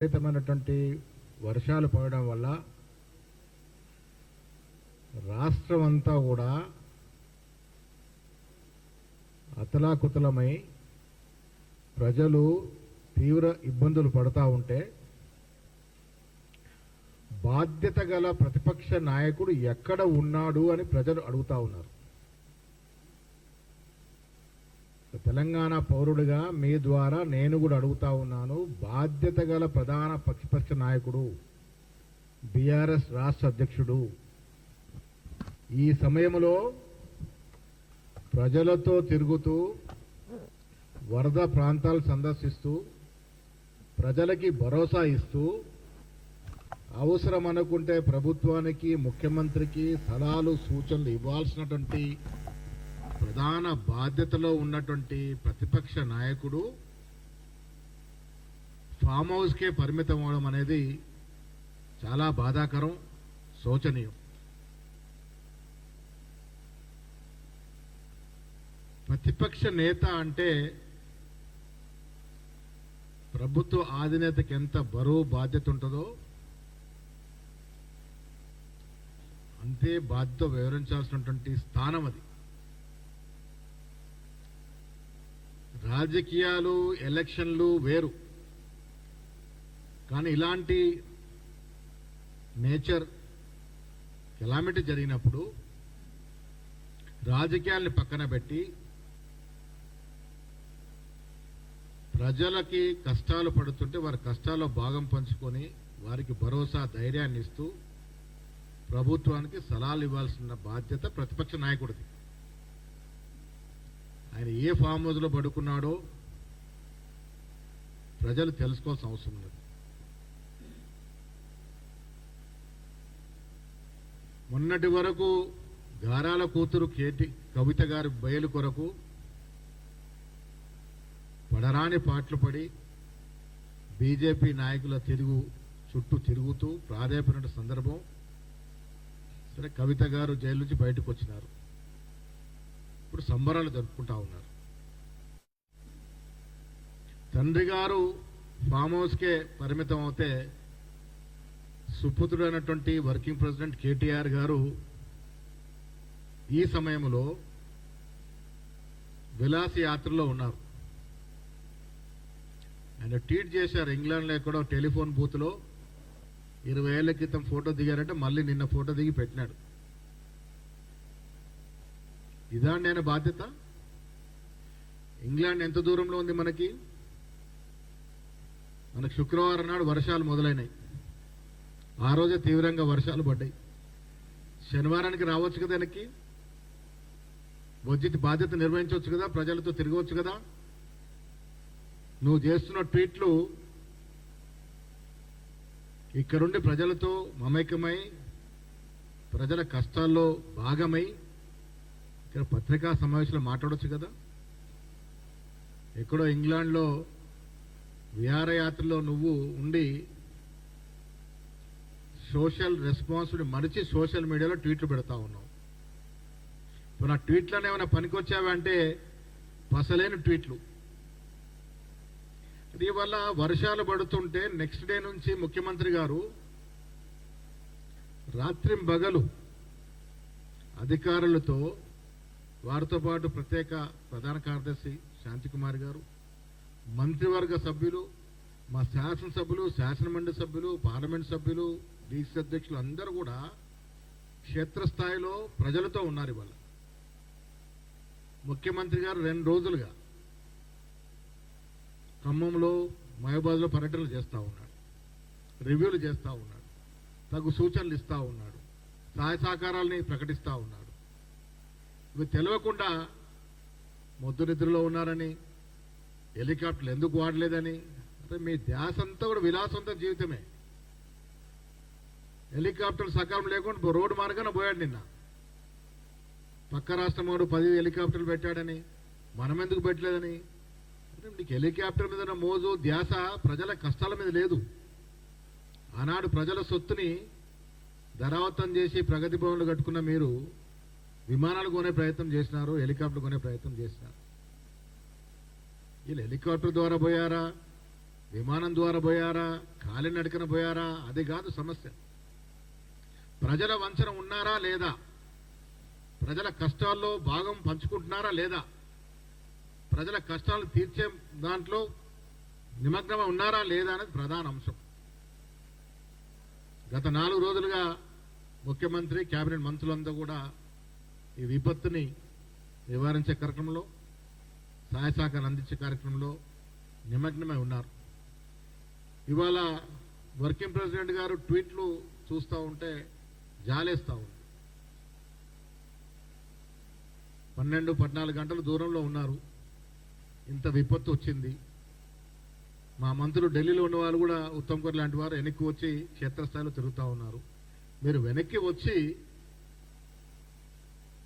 విపరీతమైనటువంటి వర్షాలు పడడం వల్ల రాష్ట్రం అంతా కూడా అతలాకుతలమై ప్రజలు తీవ్ర ఇబ్బందులు పడతా ఉంటే బాధ్యత గల ప్రతిపక్ష నాయకుడు ఎక్కడ ఉన్నాడు అని ప్రజలు అడుగుతా ఉన్నారు. తెలంగాణ పౌరుడిగా మీ ద్వారా నేను కూడా అడుగుతా ఉన్నాను బాధ్యత గల ప్రధాన ప్రతిపక్ష నాయకుడు బీఆర్ఎస్ రాష్ట్ర అధ్యక్షుడు. ఈ సమయంలో ప్రజలతో తిరుగుతూ వరద ప్రాంతాలు సందర్శిస్తూ ప్రజలకి భరోసా ఇస్తూ అవసరం అనుకుంటే ప్రభుత్వానికి ముఖ్యమంత్రికి సలహాలు సూచనలు ఇవ్వాల్సినటువంటి ప్రధాన బాధ్యతలో ఉన్నటువంటి ప్రతిపక్ష నాయకుడు ఫామ్ హౌస్కే పరిమితం అవడం అనేది చాలా బాధాకరం శోచనీయం. ప్రతిపక్ష నేత అంటే ప్రభుత్వ ఆధినేతకి ఎంత బరువు బాధ్యత ఉంటుందో అంతే బాధ్యత వివరించాల్సినటువంటి స్థానం అది. రాజకీయాలు ఎలక్షన్లు వేరు. కానీ ఇలాంటి నేచర్ కెలామిటీ జరిగినప్పుడు రాజకీయాల్ని పక్కన పెట్టి ప్రజలకి కష్టాలు పడుతుంటే వారి కష్టాల్లో భాగం పంచుకొని వారికి భరోసా ధైర్యాన్ని ఇస్తూ ప్రభుత్వానికి సలహాలు ఇవ్వాల్సిన బాధ్యత ప్రతిపక్ష నాయకుడిది. ఆయన ఏ ఫామ్ హౌస్లో పడుకున్నాడో ప్రజలు తెలుసుకోవాల్సిన అవసరం లేదు. మొన్నటి వరకు గారాల కూతురు కేటి కవిత గారి బయలు కొరకు పడరాని పాటలు పడి బీజేపీ నాయకుల తిరుగు చుట్టూ తిరుగుతూ ప్రాధాయపడిన సందర్భం సరే కవిత గారు జైలు నుంచి బయటకు వచ్చినారు. ఇప్పుడు సంబరాలు జరుపుకుంటా ఉన్నారు. తండ్రి గారు ఫామ్ హౌస్కే పరిమితం అవుతే సుపుత్రుడైనటువంటి వర్కింగ్ ప్రెసిడెంట్ కేటీఆర్ గారు ఈ సమయంలో విలాస యాత్రలో ఉన్నారు. ఆయన ట్వీట్ చేశారు ఇంగ్లాండ్లో ఎక్కడో టెలిఫోన్ బూత్లో ఇరవై ఏళ్ళ క్రితం ఫోటో దిగారంటే మళ్ళీ నిన్న ఫోటో దిగి పెట్టినాడు. ఇదా నేను బాధ్యత? ఇంగ్లాండ్ ఎంత దూరంలో ఉంది మనకి? మనకు శుక్రవారం నాడు వర్షాలు మొదలైనాయి. ఆ రోజే తీవ్రంగా వర్షాలు పడ్డాయి. శనివారానికి రావచ్చు కదా వెనక్కి? వచ్చి బాధ్యత నిర్వహించవచ్చు కదా? ప్రజలతో తిరగవచ్చు కదా? నువ్వు చేస్తున్న ట్వీట్లు ఇక్కడుండి ప్రజలతో మమేకమై ప్రజల కష్టాల్లో భాగమై ఇక్కడ పత్రికా సమావేశంలో మాట్లాడొచ్చు కదా? ఎక్కడో ఇంగ్లాండ్లో విహారయాత్రలో నువ్వు ఉండి సోషల్ రెస్పాన్సిబిలిటీ మరిచి సోషల్ మీడియాలో ట్వీట్లు పెడతా ఉన్నావు. ఇప్పుడు ఆ ట్వీట్లను ఏమైనా పనికొచ్చావా అంటే పసలేని ట్వీట్లు. దీనివల్ల వర్షాలు పడుతుంటే నెక్స్ట్ డే నుంచి ముఖ్యమంత్రి గారు రాత్రి బగలు అధికారులతో వారితో పాటు ప్రత్యేక ప్రధాన కార్యదర్శి శాంతికుమార్ గారు మంత్రివర్గ సభ్యులు మా శాసనసభ్యులు శాసనమండలి సభ్యులు పార్లమెంట్ సభ్యులు డీసీ అధ్యక్షులు అందరూ కూడా క్షేత్రస్థాయిలో ప్రజలతో ఉన్నారు ఇవాళ. ముఖ్యమంత్రి గారు రెండు రోజులుగా ఖమ్మంలో మహబాద్లో పర్యటనలు చేస్తూ ఉన్నాడు. రివ్యూలు చేస్తూ ఉన్నాడు. తగు సూచనలు ఇస్తూ ఉన్నాడు. సహాయ సహకారాలని ప్రకటిస్తూ ఉన్నాడు. ఇవి తెలియకుండా మొద్దు నిద్రలో ఉన్నారని హెలికాప్టర్లు ఎందుకు వాడలేదని అంటే మీ ధ్యాసంతా కూడా విలాసంతా జీవితమే. హెలికాప్టర్ సకాలం లేకుండా రోడ్డు మార్గాన పోయాడు నిన్న. పక్క రాష్ట్రం వాడు పది హెలికాప్టర్లు పెట్టాడని మనం ఎందుకు పెట్టలేదని. అంటే నీకు హెలికాప్టర్ మీద ఉన్న మోజు ధ్యాస ప్రజల కష్టాల మీద లేదు. ఆనాడు ప్రజల సొత్తుని ధరావతం చేసి ప్రగతి భవన్లు కట్టుకున్న మీరు విమానాలు కొనే ప్రయత్నం చేసినారు హెలికాప్టర్ కొనే ప్రయత్నం చేసినారు. వీళ్ళు హెలికాప్టర్ ద్వారా పోయారా? విమానం ద్వారా పోయారా? కాలినడకన పోయారా? అది కాదు సమస్య. ప్రజల వంచన ఉన్నారా లేదా? ప్రజల కష్టాల్లో భాగం పంచుకుంటున్నారా లేదా? ప్రజల కష్టాలు తీర్చే దాంట్లో నిమగ్నమ ఉన్నారా లేదా అనేది ప్రధాన అంశం. గత నాలుగు రోజులుగా ముఖ్యమంత్రి కేబినెట్ మంత్రులంతా కూడా ఈ విపత్తుని నివారించే కార్యక్రమంలో సహాయ సహకారం అందించే కార్యక్రమంలో నిమగ్నమై ఉన్నారు. ఇవాళ వర్కింగ్ ప్రెసిడెంట్ గారు ట్వీట్లు చూస్తూ ఉంటే జాలేస్తూ ఉంది పన్నెండు పద్నాలుగు గంటల దూరంలో ఉన్నారు. ఇంత విపత్తు వచ్చింది. మా మంత్రులు ఢిల్లీలో ఉన్న వాళ్ళు కూడా ఉత్తమ్ కుమార్ లాంటి వారు వెనక్కి వచ్చి క్షేత్రస్థాయిలో తిరుగుతూ ఉన్నారు. మీరు వెనక్కి వచ్చి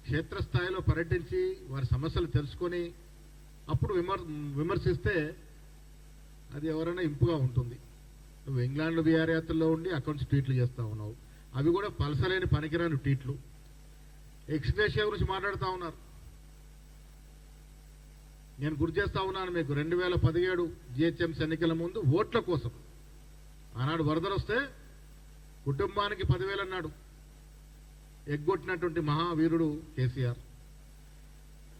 క్షేత్రస్థాయిలో పర్యటించి వారి సమస్యలు తెలుసుకొని అప్పుడు విమర్ విమర్శిస్తే అది ఎవరైనా ఇంపుగా ఉంటుంది. నువ్వు ఇంగ్లాండ్ విహారయాత్రలో ఉండి అకౌంట్స్ నుంచి ట్వీట్లు చేస్తూ ఉన్నావు. అవి కూడా పలసలేని పనికిరాని ట్వీట్లు. ఎక్స్గ్రేషియా గురించి మాట్లాడుతూ ఉన్నారు. నేను గుర్తు చేస్తా ఉన్నాను మీకు. రెండు వేల పదిహేడు జిహెచ్ఎంసీ ఎన్నికల ముందు ఓట్ల కోసం. ఆనాడు వరదలు వస్తే కుటుంబానికి పదివేలు అన్నాడు. ఎగ్గొట్టినటువంటి మహావీరుడు కేసీఆర్.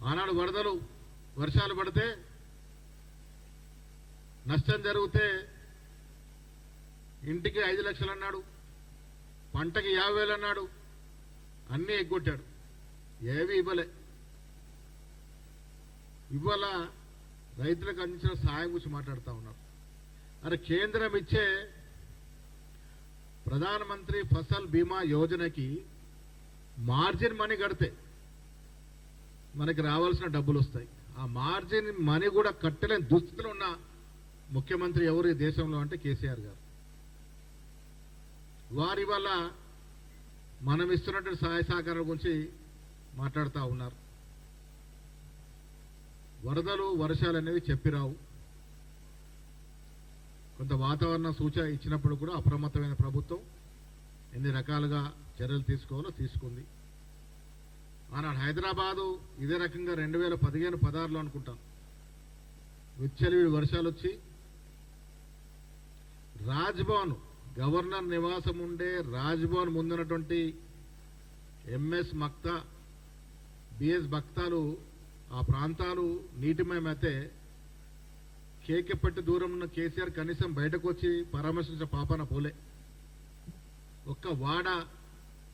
ఆనాడు వరదలు వర్షాలు పడితే నష్టం జరిగితే ఇంటికి ఐదు లక్షలు అన్నాడు పంటకి యాభై వేలు అన్నాడు అన్నీ ఎగ్గొట్టాడు. ఏవి ఇవ్వలే. ఇవాళ రైతులకు అందించిన సహాయం గురించి మాట్లాడుతూ ఉన్నారు. అరే కేంద్రం ఇచ్చే ప్రధానమంత్రి ఫసల్ బీమా యోజనకి మార్జిన్ మనీ కడితే మనకి రావాల్సిన డబ్బులు వస్తాయి. ఆ మార్జిన్ మనీ కూడా కట్టలేని దుస్థితిలో ఉన్న ముఖ్యమంత్రి ఎవరు ఈ దేశంలో అంటే కేసీఆర్ గారు. వారి వల్ల మనం ఇస్తున్నటువంటి సహాయ సహకారం గురించి మాట్లాడుతూ ఉన్నారు. వరదలు వర్షాలు అనేవి చెప్పిరావు. కొంత వాతావరణ సూచన ఇచ్చినప్పుడు కూడా అప్రమత్తమైన ప్రభుత్వం. ఎన్ని రకాలుగా చర్యలు తీసుకోవాలో తీసుకుంది. ఆనాడు హైదరాబాదు ఇదే రకంగా రెండు వేల పదిహేను పదహారులో అనుకుంటాం. విచ్చలివిడి వర్షాలు వచ్చి రాజ్భవన్ గవర్నర్ నివాసం ఉండే రాజ్భవన్ ముందున్నటువంటి ఎంఎస్ మక్తా బిఎస్ భక్తాలు ఆ ప్రాంతాలు నీటిమయమైతే కేకెప్పటి దూరం ఉన్న కేసీఆర్ కనీసం బయటకు వచ్చి పరామర్శించిన పాపాన పోలే. ఒక్క వాడ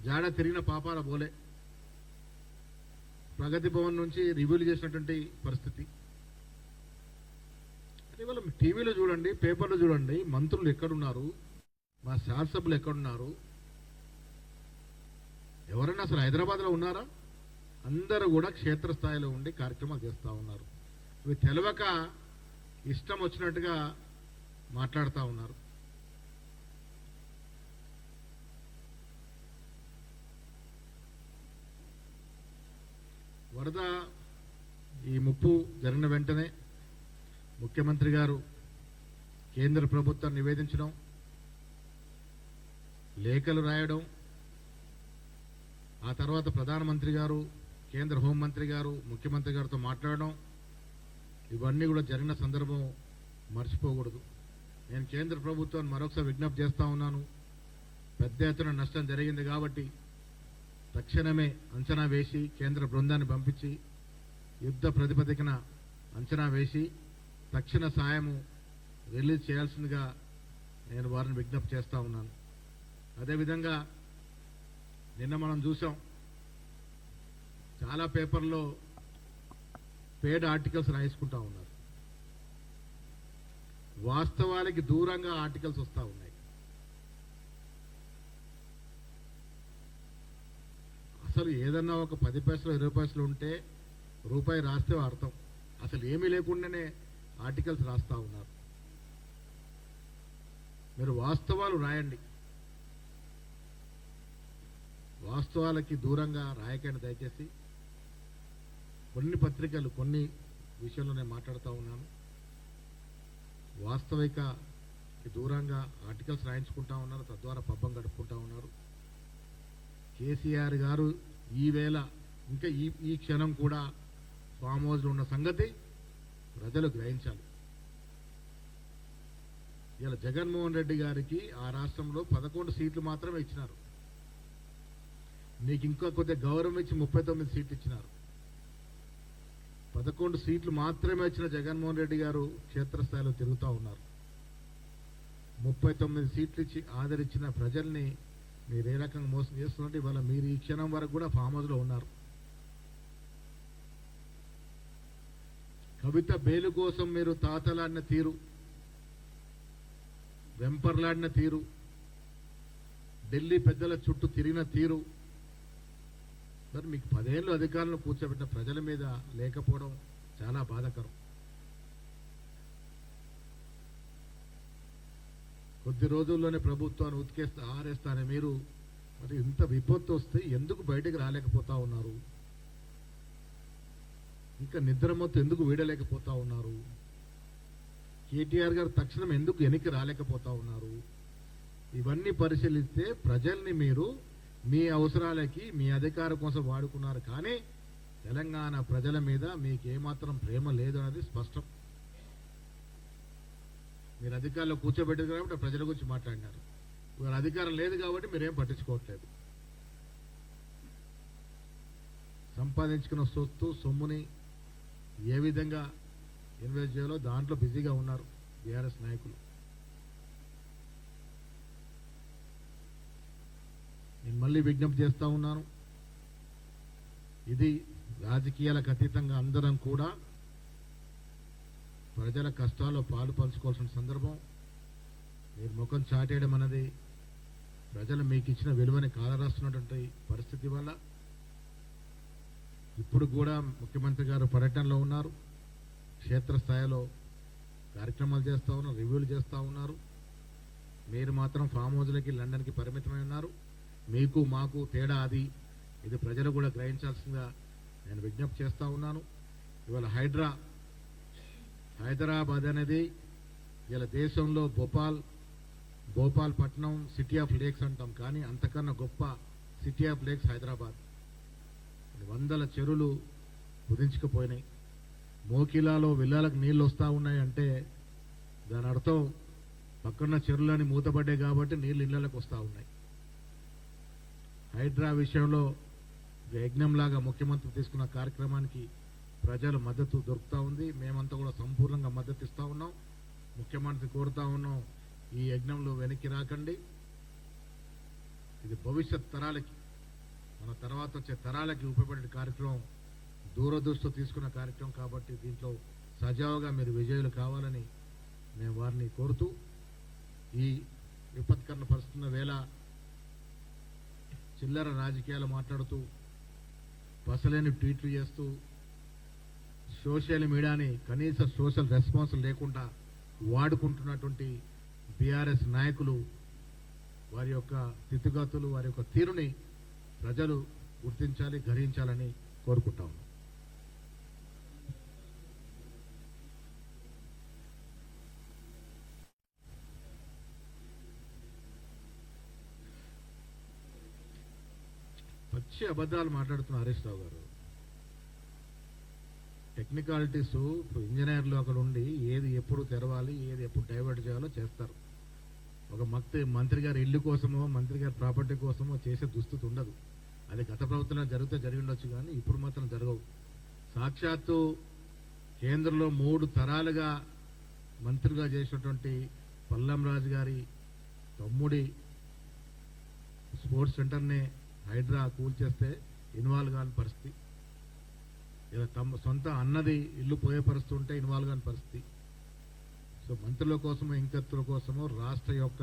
జాడ తిరిగిన పాపాల పోలే ప్రగతి భవన్ నుంచి రివ్యూలు చేసినటువంటి పరిస్థితి. కేవలం ఇవాళ టీవీలో చూడండి పేపర్లో చూడండి మంత్రులు ఎక్కడున్నారు? మా శాసనసభ్యులు ఎక్కడున్నారు? ఎవరైనా అసలు హైదరాబాద్లో ఉన్నారా? అందరూ కూడా క్షేత్రస్థాయిలో ఉండి కార్యక్రమాలు చేస్తూ ఉన్నారు. ఇవి తెలవక ఇష్టం వచ్చినట్టుగా మాట్లాడుతూ ఉన్నారు. వరద ఈ ముప్పు జరిగిన వెంటనే ముఖ్యమంత్రి గారు కేంద్ర ప్రభుత్వం నివేదించడం లేఖలు రాయడం ఆ తర్వాత ప్రధానమంత్రి గారు కేంద్ర హోంమంత్రి గారు ముఖ్యమంత్రి గారితో మాట్లాడడం ఇవన్నీ కూడా జరిగిన సందర్భం మర్చిపోకూడదు. నేను కేంద్ర ప్రభుత్వాన్ని మరొకసారి విజ్ఞప్తి చేస్తూ ఉన్నాను. పెద్ద ఎత్తున నష్టం జరిగింది కాబట్టి తక్షణమే అంచనా వేసి కేంద్ర బృందాన్ని పంపించి యుద్ధ ప్రతిపదికన అంచనా వేసి తక్షణ సాయము రిలీజ్ చేయాల్సిందిగా నేను వారిని విజ్ఞప్తి చేస్తూ ఉన్నాను. అదేవిధంగా నిన్న మనం చూసాం చాలా పేపర్లో పేడ్ ఆర్టికల్స్ రాయించుకుంటా ఉన్నారు. వాస్తవానికి దూరంగా ఆర్టికల్స్ వస్తూ ఉన్నాయి. అసలు ఏదన్నా ఒక పది పైసలు ఇరవై పైసలు ఉంటే రూపాయి రాస్తే అర్థం అసలు ఏమీ లేకుండానే ఆర్టికల్స్ రాస్తా ఉన్నారు. మీరు వాస్తవాలు రాయండి. వాస్తవాలకి దూరంగా రాయకండి దయచేసి. కొన్ని పత్రికలు కొన్ని విషయంలో నేను మాట్లాడుతూ ఉన్నాను. వాస్తవికకి దూరంగా ఆర్టికల్స్ రాయించుకుంటా ఉన్నారు. తద్వారా పబ్బం గడుపుకుంటా ఉన్నారు. కేసీఆర్ గారు ఈవేళ ఇంకా ఈ ఈ క్షణం కూడా ఫామ్ హౌస్లో ఉన్న సంగతి ప్రజలు గ్రహించాలి. ఇలా జగన్మోహన్ రెడ్డి గారికి ఆ రాష్ట్రంలో పదకొండు సీట్లు మాత్రమే ఇచ్చినారు. నీకు ఇంకా కొద్దిగా గౌరవం ఇచ్చి ముప్పై తొమ్మిది సీట్లు ఇచ్చినారు. పదకొండు సీట్లు మాత్రమే ఇచ్చిన జగన్మోహన్ రెడ్డి గారు క్షేత్రస్థాయిలో తిరుగుతూ ఉన్నారు. ముప్పై తొమ్మిది సీట్లు ఇచ్చి ఆదరించిన ప్రజల్ని మీరు ఏ రకంగా మోసం చేస్తున్నట్టు ఇవాళ మీరు ఈ క్షణం వరకు కూడా ఫామ్ హౌస్లో ఉన్నారు. కవిత బేలు కోసం మీరు తాతలాడిన తీరు వెంపర్లాడిన తీరు ఢిల్లీ పెద్దల చుట్టూ తిరిగిన తీరు మరి మీకు పదేళ్ళు అధికారులను కూర్చోబెట్టిన ప్రజల మీద లేకపోవడం చాలా బాధాకరం. కొద్ది రోజుల్లోనే ప్రభుత్వాన్ని ఉతికేస్తా ఆరేస్తానే మీరు. మరి ఇంత విపత్తు వస్తే ఎందుకు బయటకు రాలేకపోతా ఉన్నారు? ఇంకా నిద్రమత్తు ఎందుకు వీడలేకపోతా ఉన్నారు? కేటీఆర్ గారు తక్షణం ఎందుకు వెనక్కి రాలేకపోతా ఉన్నారు? ఇవన్నీ పరిశీలిస్తే ప్రజల్ని మీరు మీ అవసరాలకి మీ అధికారం కోసం వాడుకున్నారు. కానీ తెలంగాణ ప్రజల మీద మీకు ఏమాత్రం ప్రేమ లేదు అనేది స్పష్టం. మీరు అధికారంలో కూర్చోబెట్టారు కాబట్టి ప్రజల గురించి మాట్లాడినారు. మీరు అధికారం లేదు కాబట్టి మీరేం పట్టించుకోవట్లేదు. సంపాదించుకున్న సొత్తు సొమ్ముని ఏ విధంగా ఇన్వెస్ట్ చేయాలో దాంట్లో బిజీగా ఉన్నారు బీఆర్ఎస్ నాయకులు. నేను మళ్ళీ విజ్ఞప్తి చేస్తూ ఉన్నాను. ఇది రాజకీయాలకు అతీతంగా అందరం కూడా ప్రజల కష్టాల్లో పాలు పంచుకోవాల్సిన సందర్భం మీరు ముఖం చాటేయడం అన్నది ప్రజలు మీకు ఇచ్చిన విలువని కాలరాస్తున్నటువంటి పరిస్థితి వల్ల ఇప్పుడు కూడా ముఖ్యమంత్రి గారు పర్యటనలో ఉన్నారు. క్షేత్రస్థాయిలో కార్యక్రమాలు చేస్తూ ఉన్నారు రివ్యూలు చేస్తూ ఉన్నారు. మీరు మాత్రం ఫామ్ హౌస్లకి లండన్కి పరిమితమై ఉన్నారు. మీకు మాకు తేడా అది. ఇది ప్రజలు కూడా గ్రహించాల్సిందిగా నేను విజ్ఞప్తి చేస్తూ ఉన్నాను. ఇవాళ హైడ్రా హైదరాబాద్ అనేది ఇలా దేశంలో భోపాల్ భోపాల్ పట్టణం సిటీ ఆఫ్ లేక్స్ అంటాం. కానీ అంతకన్నా గొప్ప సిటీ ఆఫ్ లేక్స్ హైదరాబాద్. వందల చెరువులు కుదించుకుపోయినాయి. మోకిలాలో విల్లాలకు నీళ్ళు వస్తూ ఉన్నాయంటే దాని అర్థం పక్కన చెరువులని మూతపడ్డాయి కాబట్టి నీళ్ళు ఇళ్ళకు వస్తూ ఉన్నాయి. హైడ్రా విషయంలో యజ్ఞంలాగా ముఖ్యమంత్రి తీసుకున్న కార్యక్రమానికి ప్రజల మద్దతు దొరుకుతూ ఉంది. మేమంతా కూడా సంపూర్ణంగా మద్దతు ఇస్తా ఉన్నాం. ముఖ్యమంత్రి కోరుతా ఉన్నాం ఈ యజ్ఞంలో వెనక్కి రాకండి. ఇది భవిష్యత్ తరాలకి మన తర్వాత వచ్చే తరాలకి ఉపయోగపడే కార్యక్రమం దూరదృష్టి తీసుకున్న కార్యక్రమం కాబట్టి దీంట్లో సజావుగా మీరు విజయులు కావాలని మేము వారిని కోరుతూ ఈ విపత్కరణ పరిస్థితున్న వేళ చిల్లర రాజకీయాలు మాట్లాడుతూ పసలేని ట్వీట్లు చేస్తూ సోషల్ మీడియాని కనీస సోషల్ రెస్పాన్స్ లేకుండా వాడుకుంటున్నటువంటి బీఆర్ఎస్ నాయకులు వారి యొక్క స్థితిగతులు వారి యొక్క తీరుని ప్రజలు గుర్తించాలి గ్రహించాలని కోరుకుంటాం పచ్చి అబద్ధాలు మాట్లాడుతున్న హరీష్ రావు గారు టెక్నికాలిటీస్ ఇప్పుడు ఇంజనీర్లు అక్కడ ఉండి ఏది ఎప్పుడు తెరవాలి ఏది ఎప్పుడు డైవర్ట్ చేయాలో చేస్తారు. ఒక మక్తి మంత్రి గారి ఇల్లు కోసమో మంత్రి గారి ప్రాపర్టీ కోసమో చేసే దుస్థితి ఉండదు. అది గత ప్రభుత్వంలో జరిగితే జరిగి ఉండొచ్చు కానీ ఇప్పుడు మాత్రం జరగవు. సాక్షాత్తు కేంద్రంలో మూడు తరాలుగా మంత్రిగా చేసినటువంటి పల్లం రాజు గారి తమ్ముడి స్పోర్ట్స్ సెంటర్ని హైడ్రా కూల్చేస్తే ఇన్వాల్వ్ కాని పరిస్థితి. ఇలా తమ సొంత అన్నది ఇల్లు పోయే పరిస్థితి ఉంటే ఇన్వాల్వ్ కాని పరిస్థితి. సో మంత్రుల కోసమో ఇంకత్తుల కోసమో రాష్ట్ర యొక్క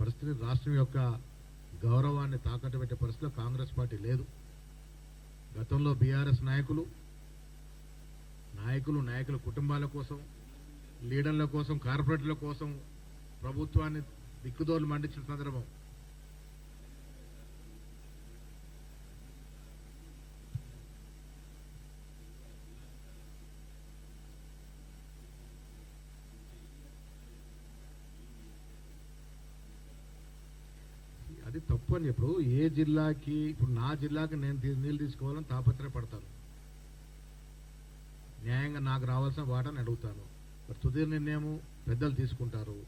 పరిస్థితి రాష్ట్రం యొక్క గౌరవాన్ని తాకట్టు పెట్టే పరిస్థితిలో కాంగ్రెస్ పార్టీ లేదు. గతంలో బీఆర్ఎస్ నాయకులు నాయకులు నాయకుల కుటుంబాల కోసం లీడర్ల కోసం కార్పొరేట్ల కోసం ప్రభుత్వాన్ని దిక్కుదోలు మండించిన సందర్భం చెప్పండి ఇప్పుడు ఏ జిల్లాకి ఇప్పుడు నా జిల్లాకి నేను నీళ్ళు తీసుకోవాలని తాపత్రయపడతాను. న్యాయంగా నాకు రావాల్సిన వాటని అడుగుతాను. మరి తుది నిర్ణయం పెద్దలు తీసుకుంటారు.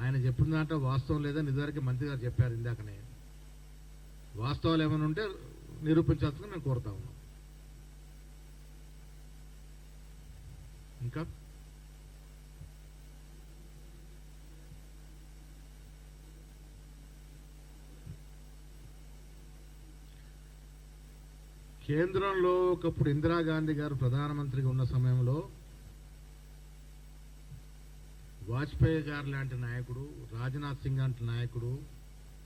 ఆయన చెప్పిన దాంట్లో వాస్తవం లేదా నిజానికి మంత్రి గారు చెప్పారు ఇందాకనే. వాస్తవాలు ఏమైనా ఉంటే నిరూపించాల్సిందిగా నేను కోరుతా ఉన్నాం. ఇంకా? కేంద్రంలో ఒకప్పుడు ఇందిరాగాంధీ గారు ప్రధానమంత్రిగా ఉన్న సమయంలో వాజ్పేయి గారు లాంటి నాయకుడు రాజ్నాథ్ సింగ్ లాంటి నాయకుడు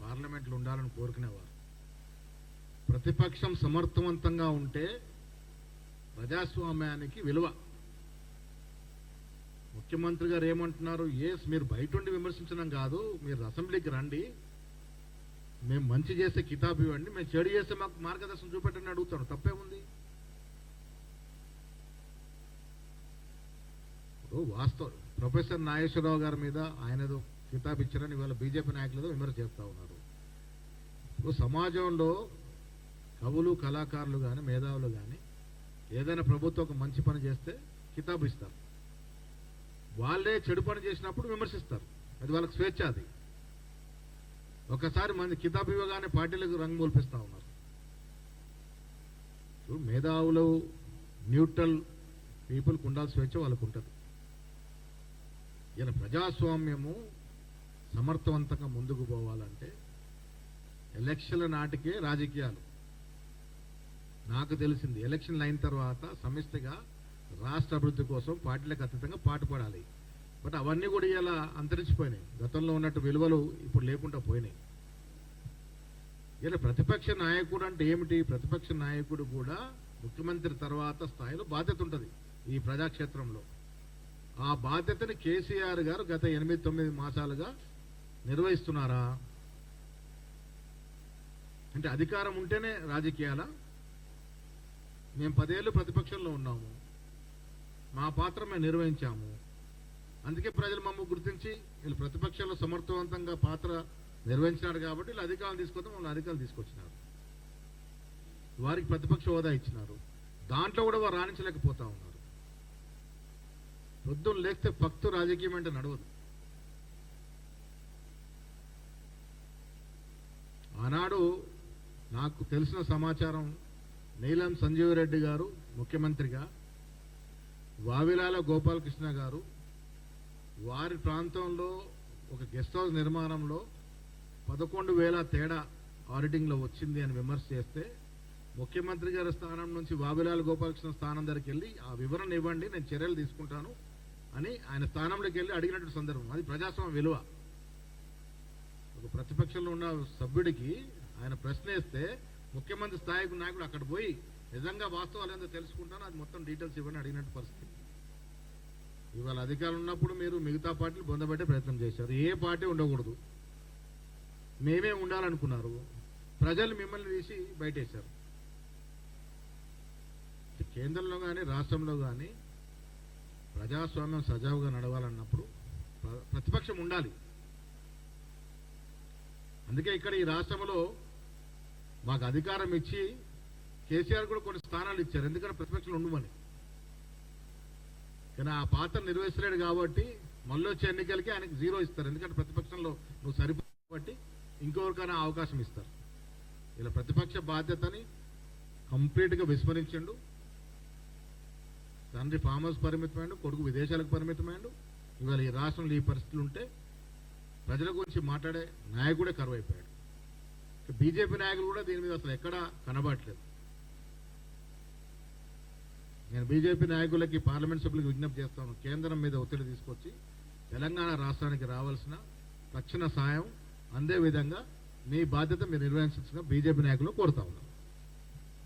పార్లమెంట్లో ఉండాలని కోరుకునేవారు. ప్రతిపక్షం సమర్థవంతంగా ఉంటే ప్రజాస్వామ్యానికి విలువ. ముఖ్యమంత్రి గారు ఏమంటున్నారు ఎస్ మీరు బయట ఉండి విమర్శించడం కాదు మీరు అసెంబ్లీకి రండి మేము మంచి చేసే కితాబు ఇవ్వండి మేము చెడు చేస్తే మాకు మార్గదర్శనం చూపెట్టండి అడుగుతాను. ఉంది. ఇప్పుడు వాస్తవం ప్రొఫెసర్ నాగేశ్వరరావు గారి మీద ఆయన ఏదో కితాబ్ ఇచ్చారని ఇవాళ బీజేపీ నాయకులు ఏదో విమర్శ చేస్తూ ఉన్నారు. ఇప్పుడు సమాజంలో కవులు కళాకారులు కానీ మేధావులు కానీ ఏదైనా ప్రభుత్వం ఒక మంచి పని చేస్తే కితాబు ఇస్తారు. వాళ్ళే చెడు పని చేసినప్పుడు విమర్శిస్తారు. అది వాళ్ళకి స్వేచ్ఛ అది. ఒకసారి మంది కితాబు ఇవ్వగానే పార్టీలకు రంగు మోల్పిస్తూ ఉన్నారు. ఇప్పుడు మేధావులు న్యూట్రల్ పీపుల్కి ఉండాల్సి స్వేచ్ఛ వాళ్ళకు ఉంటుంది ఇలా ప్రజాస్వామ్యము సమర్థవంతంగా ముందుకు పోవాలంటే ఎలక్షన్ల నాటికే రాజకీయాలు. నాకు తెలిసింది ఎలక్షన్లు అయిన తర్వాత సమిష్టిగా రాష్ట్ర అభివృద్ధి కోసం పార్టీలకు అతీతంగా పాటుపడాలి. బట్ అవన్నీ కూడా ఇలా అంతరించిపోయినాయి. గతంలో ఉన్నట్టు విలువలు ఇప్పుడు లేకుండా పోయినాయి. ఇలా ప్రతిపక్ష నాయకుడు అంటే ఏమిటి? ప్రతిపక్ష నాయకుడు కూడా ముఖ్యమంత్రి తర్వాత స్థాయిలో బాధ్యత ఉంటుంది ఈ ప్రజాక్షేత్రంలో. ఆ బాధ్యతని కేసీఆర్ గారు గత ఎనిమిది తొమ్మిది మాసాలుగా నిర్వహిస్తున్నారా? అంటే అధికారం ఉంటేనే రాజకీయాల? మేము పదేళ్ళు ప్రతిపక్షంలో ఉన్నాము. మా పాత్ర మేము నిర్వహించాము. అందుకే ప్రజలు మమ్మల్ని గుర్తించి వీళ్ళు ప్రతిపక్షంలో సమర్థవంతంగా పాత్ర నిర్వహించినారు కాబట్టి వీళ్ళు అధికారులు తీసుకొస్తే మమ్మల్ని అధికారులు తీసుకొచ్చినారు. వారికి ప్రతిపక్ష హోదా ఇచ్చినారు. దాంట్లో కూడా వారు రాణించలేకపోతా ఉన్నారు. పొద్దున్న లేస్తే భక్తు రాజకీయం అంటే నడవదు. ఆనాడు నాకు తెలిసిన సమాచారం నీలం సంజీవరెడ్డి గారు ముఖ్యమంత్రిగా వావిలాల గోపాలకృష్ణ గారు వారి ప్రాంతంలో ఒక గెస్ట్ హౌస్ నిర్మాణంలో పదకొండు వేల తేడా ఆడిటింగ్లో వచ్చింది అని విమర్శ చేస్తే ముఖ్యమంత్రి గారి స్థానం నుంచి వావిలాల గోపాలకృష్ణ స్థానం దగ్గరికి వెళ్ళి ఆ వివరణ ఇవ్వండి నేను చర్యలు తీసుకుంటాను అని ఆయన స్థానంలోకి వెళ్ళి అడిగినటువంటి సందర్భం. అది ప్రజాస్వామ్య విలువ. ఒక ప్రతిపక్షంలో ఉన్న సభ్యుడికి ఆయన ప్రశ్న వేస్తే ముఖ్యమంత్రి స్థాయికి నాయకుడు అక్కడ పోయి నిజంగా వాస్తవాలు ఏందో తెలుసుకుంటాను అది మొత్తం డీటెయిల్స్ ఇవ్వని అడిగినట్టు పరిస్థితి. ఇవాళ అధికారులు ఉన్నప్పుడు మీరు మిగతా పార్టీలు పొందబెట్టే ప్రయత్నం చేశారు. ఏ పార్టీ ఉండకూడదు. మేమే ఉండాలనుకున్నారు. ప్రజలు మిమ్మల్ని తీసి బయటేశారు. కేంద్రంలో కానీ రాష్ట్రంలో కానీ ప్రజాస్వామ్యం సజావుగా నడవాలన్నప్పుడు ప్ర- ప్రతిపక్షం ఉండాలి. అందుకే ఇక్కడ ఈ రాష్ట్రంలో మాకు అధికారం ఇచ్చి కేసీఆర్ కూడా కొన్ని స్థానాలు ఇచ్చారు. ఎందుకంటే ప్రతిపక్షం ఉండమని. కానీ ఆ పాత్ర నిర్వహిస్తలేడు కాబట్టి మళ్ళీ వచ్చే ఎన్నికలకి ఆయనకి జీరో ఇస్తారు. ఎందుకంటే ప్రతిపక్షంలో నువ్వు సరిపో కాబట్టి ఇంకొకరికైనా అవకాశం ఇస్తారు. ఇలా ప్రతిపక్ష బాధ్యతని కంప్లీట్గా విస్మరించిండు. తండ్రి ఫామ్ హౌస్ పరిమితమైండు కొడుకు విదేశాలకు పరిమితమైండు. ఇవాళ ఈ రాష్ట్రంలో ఈ పరిస్థితులు ఉంటే ప్రజల గురించి మాట్లాడే నాయకుడే కరువైపోయాడు. బీజేపీ నాయకులు కూడా దీని మీద అసలు ఎక్కడా కనబడట్లేదు. నేను బీజేపీ నాయకులకి పార్లమెంట్ సభ్యులకు విజ్ఞప్తి చేస్తాను. కేంద్రం మీద ఒత్తిడి తీసుకొచ్చి తెలంగాణ రాష్ట్రానికి రావాల్సిన తక్షణ సాయం అందే విధంగా మీ బాధ్యత మీరు నిర్వహించాల్సిన బీజేపీ నాయకులు కోరుతా ఉన్నాను